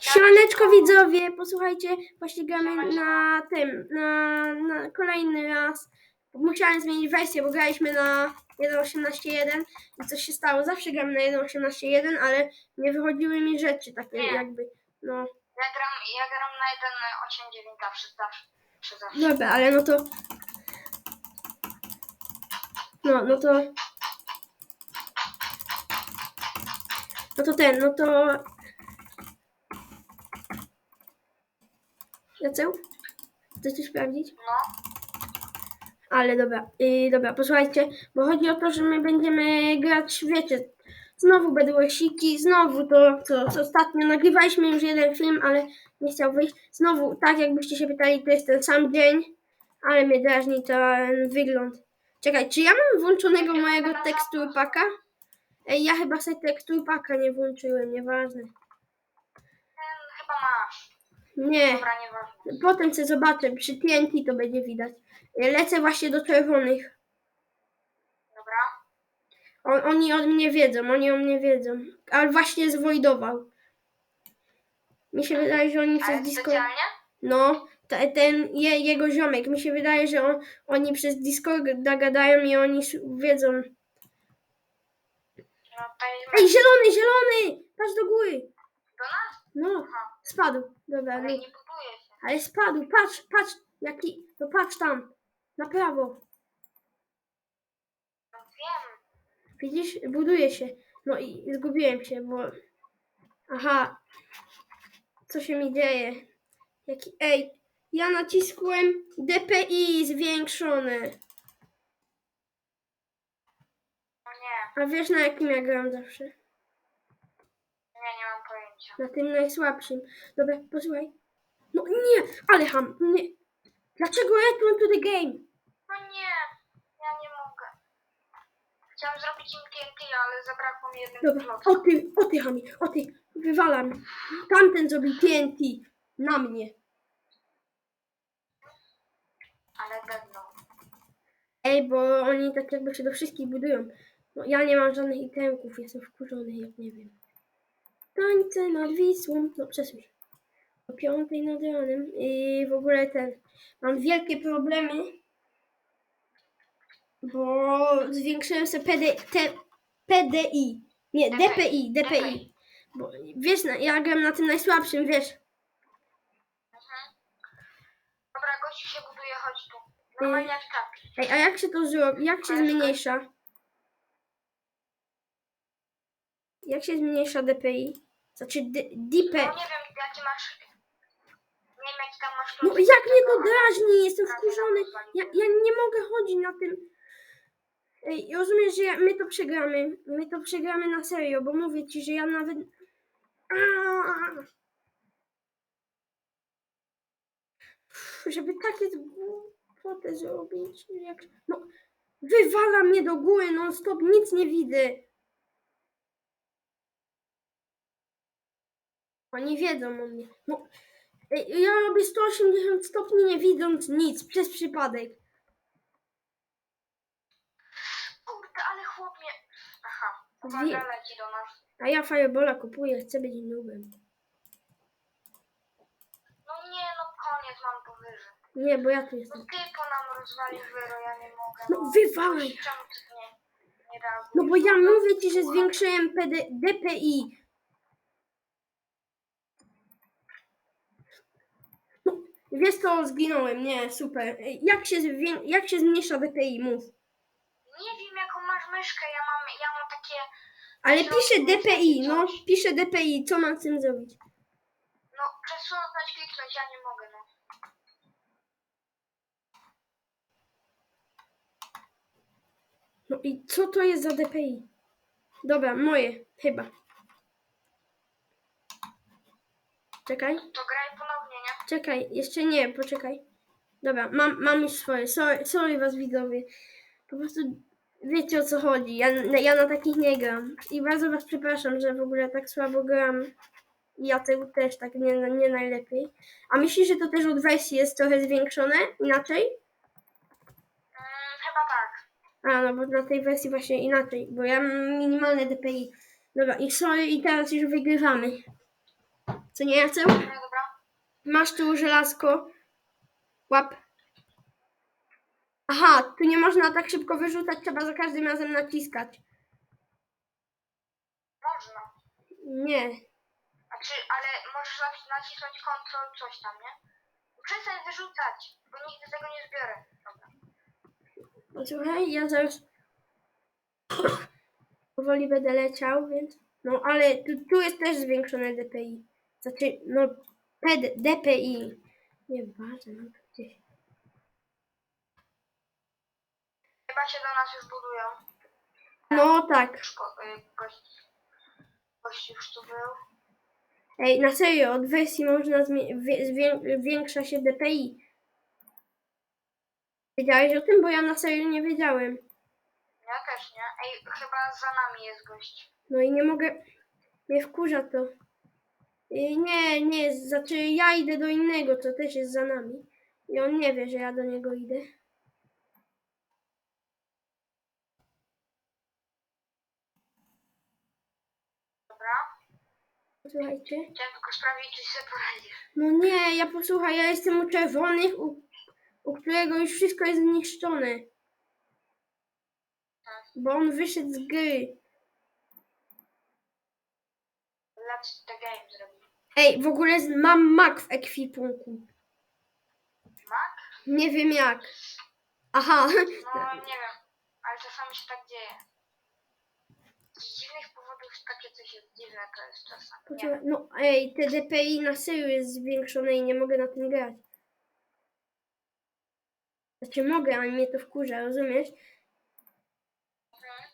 Siemaneczko widzowie, posłuchajcie, właśnie gramy na tym, na, na kolejny raz. Musiałem zmienić wersję, bo graliśmy na 1.18.1 i coś się stało. Zawsze gram na 1.18.1, ale nie wychodziły mi rzeczy takie Nie. jakby, no. Ja gram, ja gram na 1.8.9 zawsze, zawsze, zawsze, zawsze. Dobra, ale no to... No, no to... No to ten, no to... Jaceł? Chcesz coś sprawdzić? No, Ale dobra, yy, dobra, posłuchajcie, bo chodzi o to, że my będziemy grać, wiecie, znowu będą siki, znowu to, co, co ostatnio nagrywaliśmy już jeden film, ale nie chciał wyjść. Znowu, tak jakbyście się pytali, to jest ten sam dzień, ale mnie drażni ten wygląd. Czekaj, czy ja mam włączonego mojego teksturpaka? Ej, ja chyba sobie teksturpaka nie włączyłem, nieważne. Nie. Dobra, nieważne. Potem sobie zobaczę, przy TNT to będzie widać. Lecę właśnie do czerwonych. Dobra. On, oni o mnie wiedzą, oni o mnie wiedzą. Ale właśnie zwojdował. Mi się wydaje, że oni przez Discord... specjalnie? No, te, ten je, jego ziomek. Mi się wydaje, że on, oni przez Discorda gadają i oni s- wiedzą. No Ej, zielony, zielony! Patrz do góry. do nas? No, Aha. Spadł. Dobra, Ale no. nie buduje się. Ale spadł, patrz, patrz, jaki... No patrz tam, na prawo. No wiem. Widzisz, buduje się. No i zgubiłem się, bo. Aha. Co się mi dzieje? Jaki. Ej, ja naciskłem DPI zwiększone. No nie, A wiesz na jakim ja gram zawsze? nie, nie mam pojęcia. Na tym najsłabszym. Dobra, posłuchaj. No nie, ale ham, nie. Dlaczego return to the game? No nie, ja nie mogę. Chciałam zrobić im TNT, ale zabrakło mi jednego Dobra, klocka. o ty, o ty hami, o ty, wywalam. Tamten zrobił TNT na mnie. Ale bedno. Ej, bo oni tak jakby się do wszystkich budują. No, ja nie mam żadnych itemków, jestem wkurzony, jak nie wiem. Tańce nad Wisłą, no przesuń się. O piątej nad ranem i w ogóle ten, mam wielkie problemy, bo zwiększyłem sobie PD, te, PDI, nie, DPI, DPI. Bo wiesz, na- ja gram na tym najsłabszym, wiesz. Mhm. Dobra, gościu się buduje, chodź tu. Normalnie jak. Ej, a jak się to zrobi, jak się zmniejsza? Jak się zmniejsza DPI? Znaczy D- No DP. nie wiem, jaki masz... Nie wiem, jaki tam masz No jak mnie to drażni, jestem wkurzony. Ja, ja nie mogę chodzić na tym. Ej, rozumiesz, że ja, my to przegramy. My to przegramy na serio, bo mówię ci, że ja nawet... Aaaa! Żeby takie głupotę zrobić. Jak... No, wywala mnie do góry non stop, nic nie widzę. Oni wiedzą o mnie. No, ja robię 180 stopni nie widząc nic, przez przypadek. Kurde, ale chłop mnie... Aha, Wie- uwaga, leci do nas. A ja Firebola kupuję, chcę być nubem. No nie, no koniec, mam powyżej. Nie, bo ja tu No jestem. typo nam rozwalił wyro, ja nie mogę. No wywalaj! Czemu ty nie, nie reagujesz? No bo ja mówię ci, że zwiększyłem PD, DPI. Wiesz co, zginąłem, nie, super. Jak się, zwię- jak się zmniejsza DPI, mów. Nie wiem, jaką masz myszkę, ja mam, ja mam takie... Ale piszę DPI, no, piszę DPI, co mam z tym zrobić? No, przesunąć, kliknąć, ja nie mogę, no. No i co to jest za DPI? Dobra, moje, chyba. Czekaj. To graj ponownie, nie? Czekaj, jeszcze nie, poczekaj. Dobra, mam, mam już swoje. Sorry, sorry was widzowie. Po prostu wiecie o co chodzi. Ja, ja na takich nie gram. I bardzo was przepraszam, że w ogóle tak słabo gram. Ja tego też tak nie, nie najlepiej. A myślisz, że to też od wersji jest trochę zwiększone? Inaczej? Mm, chyba tak. A, no bo na tej wersji właśnie inaczej. Bo ja mam minimalne DPI. Dobra, i sorry, i teraz już wygrywamy. Co nie? No dobra. Masz tu żelazko. Łap. Aha, tu nie można tak szybko wyrzucać, trzeba za każdym razem naciskać. Można. Nie. Znaczy, ale możesz naci- nacisnąć kontrol coś tam, nie? Przestań wyrzucać, bo nigdy tego nie zbiorę. Dobra. Posłuchaj, ja zaraz powoli będę leciał, więc... No, ale tu, tu jest też zwiększone DPI. Znaczy, no, PD, DPI. Nieważne, no to gdzieś. Chyba się do nas już budują. No tak. Już go, y, gość już tu był. Ej, na serio, od wersji można zmie- wie- zwię- zwiększa się DPI. Wiedziałeś o tym? Bo ja na serio nie wiedziałem. Ja też nie. Ej, chyba za nami jest gość. No i nie mogę. Mnie wkurza to. I nie, nie, znaczy ja idę do innego, co też jest za nami. I on nie wie, że ja do niego idę. Dobra. Słuchajcie. Chciałem tylko sprawdzić, czy sobie poradzisz. No nie, ja posłuchaj, ja jestem u czerwonych, u, u którego już wszystko jest zniszczone. Bo on wyszedł z gry. Let's the game zrobić. Ej, w ogóle z- mam mak w ekwipunku. Mak? Nie wiem jak. Aha, No nie wiem, ale czasami się tak dzieje. Z dziwnych powodów takie coś jest dziwne, to jest czasami. Nie Poczekaj, no ej, te DPI na serio jest zwiększone i nie mogę na tym grać. Znaczy mogę, ale mnie to wkurza, rozumiesz? Mhm.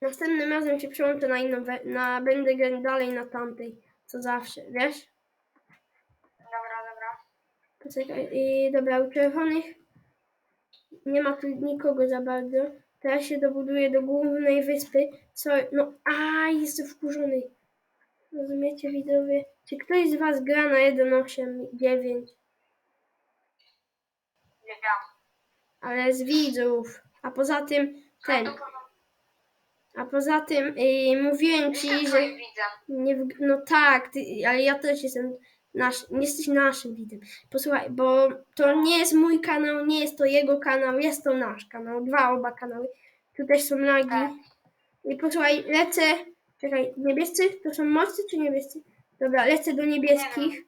Następnym razem się przełączę na inną, we- na będę grać dalej na tamtej, co zawsze, wiesz? Dobra, dobra. Poczekaj, i dobra, u czerwonych nie ma tu nikogo za bardzo. Teraz się dobuduję do głównej wyspy. Co, no, a jestem wkurzony. Rozumiecie, widzowie? Czy ktoś z was gra na 1.8.9? Nie wiem. ale z widzów. A poza tym ten. A poza tym yy, mówiłem ci, Jestem że twoim widzem. nie no tak, ty, ale ja też jestem nasz, nie jesteś naszym widzem. Posłuchaj, bo to nie jest mój kanał, nie jest to jego kanał, jest to nasz kanał, dwa oba kanały. Tu też są Tak. lagi. I posłuchaj, lecę. Czekaj, niebiescy? To są mocy czy niebiescy? Dobra, lecę do niebieskich.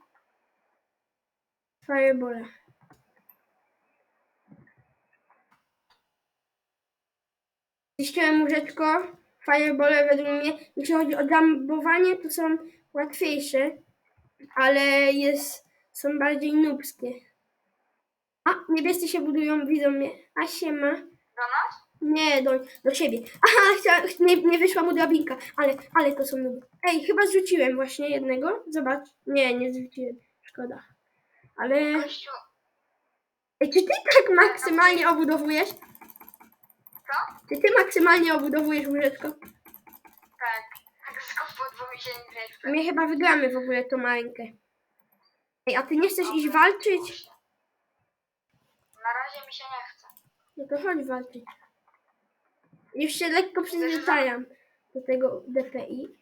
Fireball. Ziściłem łóżeczko. Firebole według mnie, jeśli chodzi o gambowanie, to są łatwiejsze, ale jest, są bardziej nubskie. A, niebiescy się budują, widzą mnie. A siema. Do nas? Nie, do, do siebie. Aha, chcia, nie, nie wyszła mu drabinka, ale, ale to są nuby. Ej, chyba zrzuciłem właśnie jednego. Zobacz. Nie, nie zrzuciłem. Szkoda. Ale... Gościu, Ej, czy ty tak maksymalnie obudowujesz? Co? Czy ty maksymalnie obudowujesz łóżeczko? Tak. Tak nie chce. My chyba wygramy w ogóle tą rękę. Ej, a ty nie chcesz iść walczyć? Na razie mi się nie chce. No to chodź walczyć. Już się lekko przyzwyczajam do tego DPI.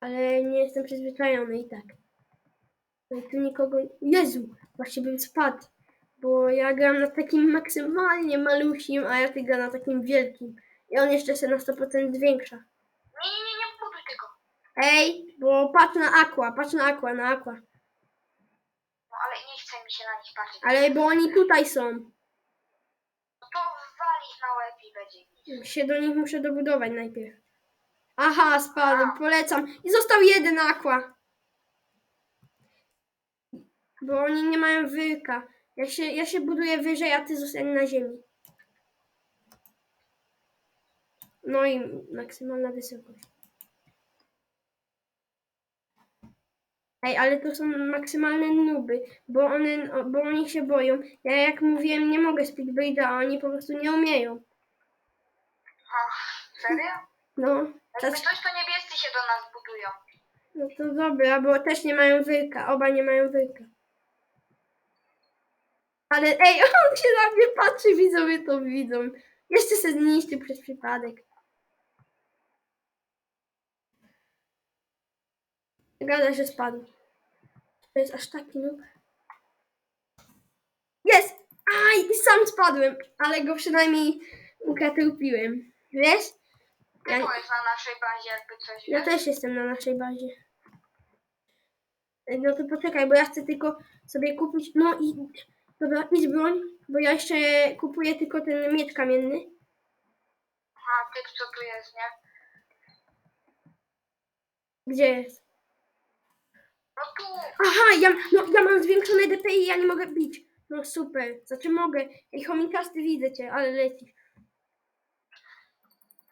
Ale nie jestem przyzwyczajony i tak. No i tu nikogo... Jezu! Właśnie bym spadł. Bo ja gram na takim maksymalnie malusim, a ja ty gra na takim wielkim. I on jeszcze się na 100% zwiększa. Nie, nie, nie, nie buduj tego. Ej, bo patrz na aqua, patrz na aqua, na aqua. No ale nie chce mi się na nich patrzeć. Ale bo oni tutaj są. No to walić na łeb i będzie. Się do nich muszę dobudować najpierw. Aha, spadł, polecam. I został jeden aqua. Bo oni nie mają wyka. Ja się, ja się buduję wyżej, a ty zostań na ziemi. No i maksymalna wysokość. Ej, ale to są maksymalne nuby, bo, one, bo oni się boją. Ja jak mówiłem, nie mogę speedbridge'a, a oni po prostu nie umieją. Ach, serio? No, Jakby coś, to niebiescy się do nas budują. no to dobra, bo też nie mają wyka, oba nie mają wyka. Ale ej, on się na mnie patrzy, widzowie to widzą. Jeszcze se zniszczył przez przypadek. Gada, że spadł. To jest aż taki noob. Jest! Aj, i sam spadłem, ale go przynajmniej ukatrupiłem. Wiesz? Ty Ja, na naszej bazie, jakby coś. ja wiesz? też jestem na naszej bazie. No to poczekaj, bo ja chcę tylko sobie kupić. No i dobra, idź broń, bo ja jeszcze kupuję tylko ten miecz kamienny. A ty co tu jest, nie? Gdzie jest? No tu! Aha, ja, no, ja mam zwiększone DPI i ja nie mogę bić. No super, znaczy mogę. Ej, chomikasty widzę cię, ale lecisz.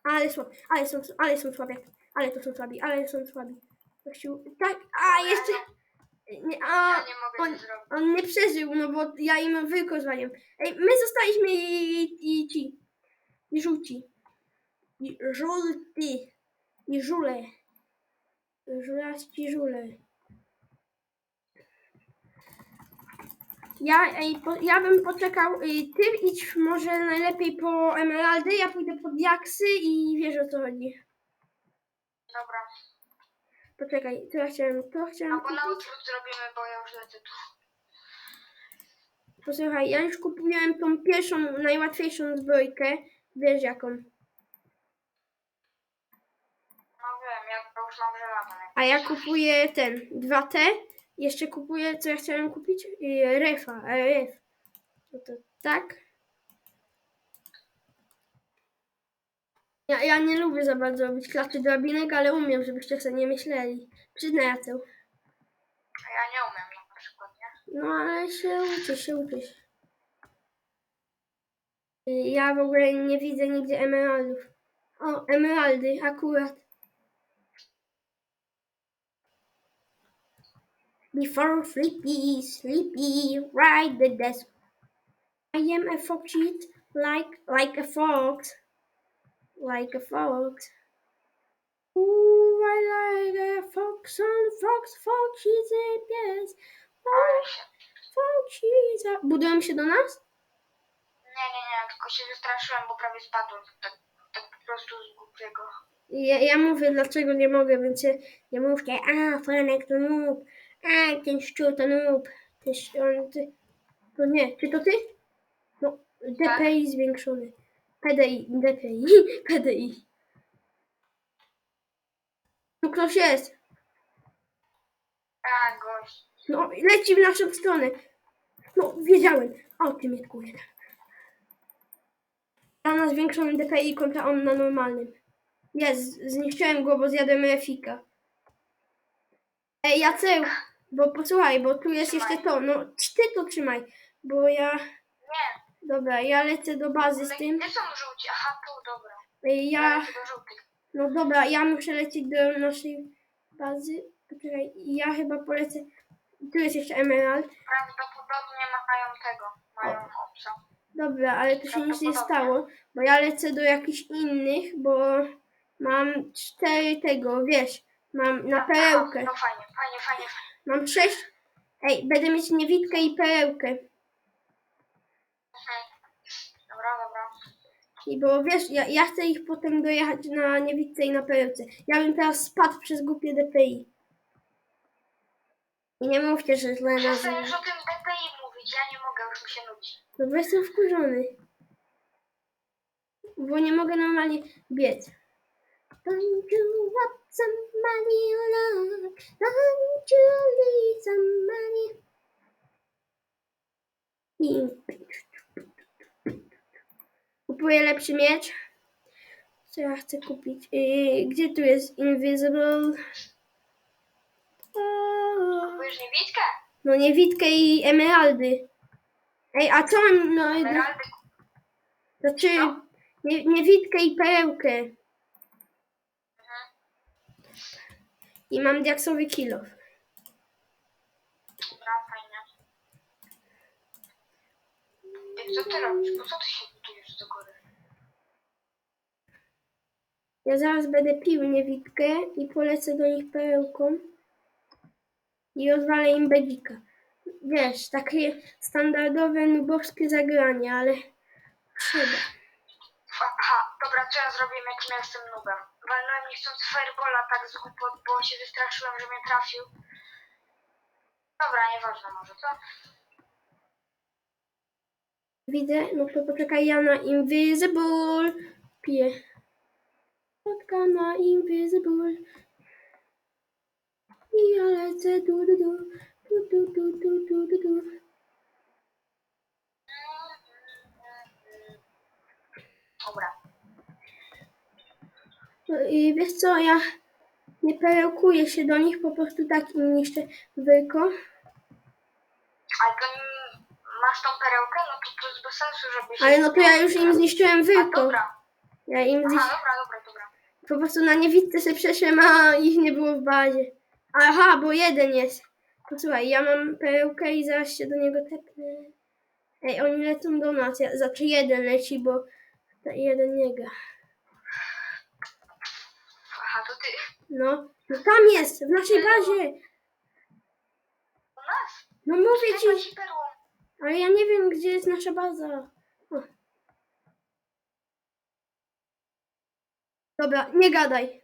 Ale słabi, ale są, ale są słabiaki. Ale to są słabi, ale są słabi. Kościół, tak, a jeszcze... Nie, a, Ja nie mogę on, nic zrobić. on nie przeżył, no bo ja im wyko zwaliłem. Ej, my zostaliśmy i, i ci. I żółci. I żółty. I żule. Żulaści żule. Ja, ej, po, ja bym poczekał. Ej, ty idź może najlepiej po emeraldy, ja pójdę po diaksy i wiesz o co chodzi. Dobra. Poczekaj, to ja chciałem, to chciałem Albo na kupić. odwrót zrobimy, bo ja już lecę tu. Posłuchaj, ja już kupiłem tą pierwszą, najłatwiejszą zbrojkę. Wiesz jaką. No wiem, ja już mam żelazo. A ja kupuję ten 2T. Jeszcze kupuję, co ja chciałem kupić? Yy, Refa, RF. No to tak. Ja, ja nie lubię za bardzo robić klaczy drabinek, ale umiem, żebyście sobie nie myśleli. Przyznajcie. A ja nie umiem na przykład, nie? No ale się uczy, się uczy. się. Yy, Ja w ogóle nie widzę nigdzie emeraldów. O, emeraldy, akurat. Before sleepy, sleepy, ride the desk. I am a fox like, like a fox. Like a fox. Ooh, I like a fox on fox, fox, she's a pies. Ale się... Foxiza. Budują się do nas? Nie, nie, nie, tylko się wystraszyłem, bo prawie spadłem. Tak, tak po prostu z głupiego. Ja, ja mówię, dlaczego nie mogę, więc się nie mówcie, a, Franek to noob, a, ten szczur to noob, ten szczur, ty, to nie, czy to ty? No, DPI zwiększony. PDI, DPI, PDI. Tu ktoś jest. A, gość. No, leci w naszą stronę. No, wiedziałem. O, ty mnie jeden. Ja na zwiększonym DPI kontra on na normalnym. Jest, zniszczyłem go, bo zjadłem refika. Ej, Jaceł, bo posłuchaj, bo tu jest jeszcze to. No, ty to trzymaj, bo ja... Dobra, ja lecę do bazy z tym. gdzie są żółci? Aha, tu, dobra. Ej, Ja lecę do żółtych. No dobra, ja muszę lecieć do naszej bazy. Poczekaj, ja chyba polecę... Tu jest jeszcze emerald. Prawdopodobnie mają tego, mają obca. Dobra, ale to się nic nie stało, bo ja lecę do jakichś innych, bo mam cztery tego, wiesz, mam na perełkę. No fajnie, fajnie, fajnie. fajnie. Mam sześć. Ej, będę mieć niewidkę i perełkę. Mhm. Dobra, dobra. I bo wiesz, ja, ja chcę ich potem dojechać na niewidce i na perełce. Ja bym teraz spadł przez głupie DPI. I nie mówcie, że źle Przestań nazywam. już o tym DPI mówić, ja nie mogę, już mi się nudzi. No bo jestem wkurzony. Bo nie mogę normalnie biec. Don't you want some money, Lord? Don't you need some money? I... Kupuję lepszy miecz. Co ja chcę kupić? Yy, gdzie tu jest Invisible? Kupujesz niewidkę? no niewidkę i emeraldy. Ej, a co mam? No, Emeraldy znaczy nie, niewidkę i perełkę. I mam diaksowy kilo. Dobra, fajnie. Ej, co ty robisz? Po co ty się budujesz do góry? Ja zaraz będę pił niewidkę i polecę do nich perełką. I rozwalę im bedika. Wiesz, takie standardowe nubowskie zagranie, ale trzeba. Aha, dobra, co ja zrobię, jakim ja jestem nubem? walnąłem niechcąc firebola tak z głupot, bo się wystraszyłem, że mnie trafił. Dobra, nieważne może, co? Widzę, no to poczekaj, ja na Invisible piję. Spotka na Invisible. I ja lecę du du du, du du du du du du du. Dobra. No I wiesz co, ja nie perełkuję się do nich, po prostu tak im niszczę wyko. Ale to n- masz tą perełkę, no to to jest bez sensu, żebyś... Ale no to ja już im zniszczyłem A, wyko. dobra. Ja im Aha, zniszczyłem. dobra, dobra, dobra. Po prostu na niewidce sobie przeszłem, a ich nie było w bazie. Aha, bo jeden jest. Posłuchaj, ja mam perełkę i zaraz się do niego tepnę. Ej, oni lecą do nas. Ja, znaczy jeden leci, bo jeden nie gra. Aha, to ty. No, no tam jest, w naszej bazie. U nas? No mówię Czekaj ci, ci perłą. ale ja nie wiem, gdzie jest nasza baza. Dobra, nie gadaj.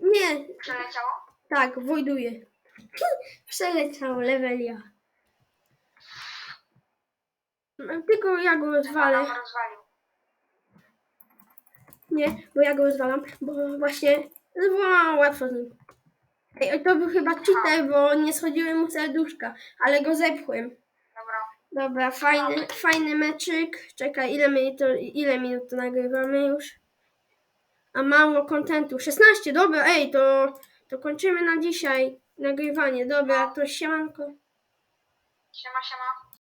Nie, Przeleciało? tak, wojduję. Przeleciał levelia. No, Tylko ja go rozwalę. Rozwalił. Nie, bo ja go rozwalam, bo właśnie wow, łatwo z nim. Ej, to był chyba cheater, bo nie schodziły mu serduszka, ale go zepchłem. Dobra. Dobra, fajny, fajny meczyk. Czekaj, ile minut, to, ile minut to nagrywamy już? A mało kontentu. 16, dobra, ej, to, to kończymy na dzisiaj nagrywanie. Dobra, to siemanko. Siema, siema.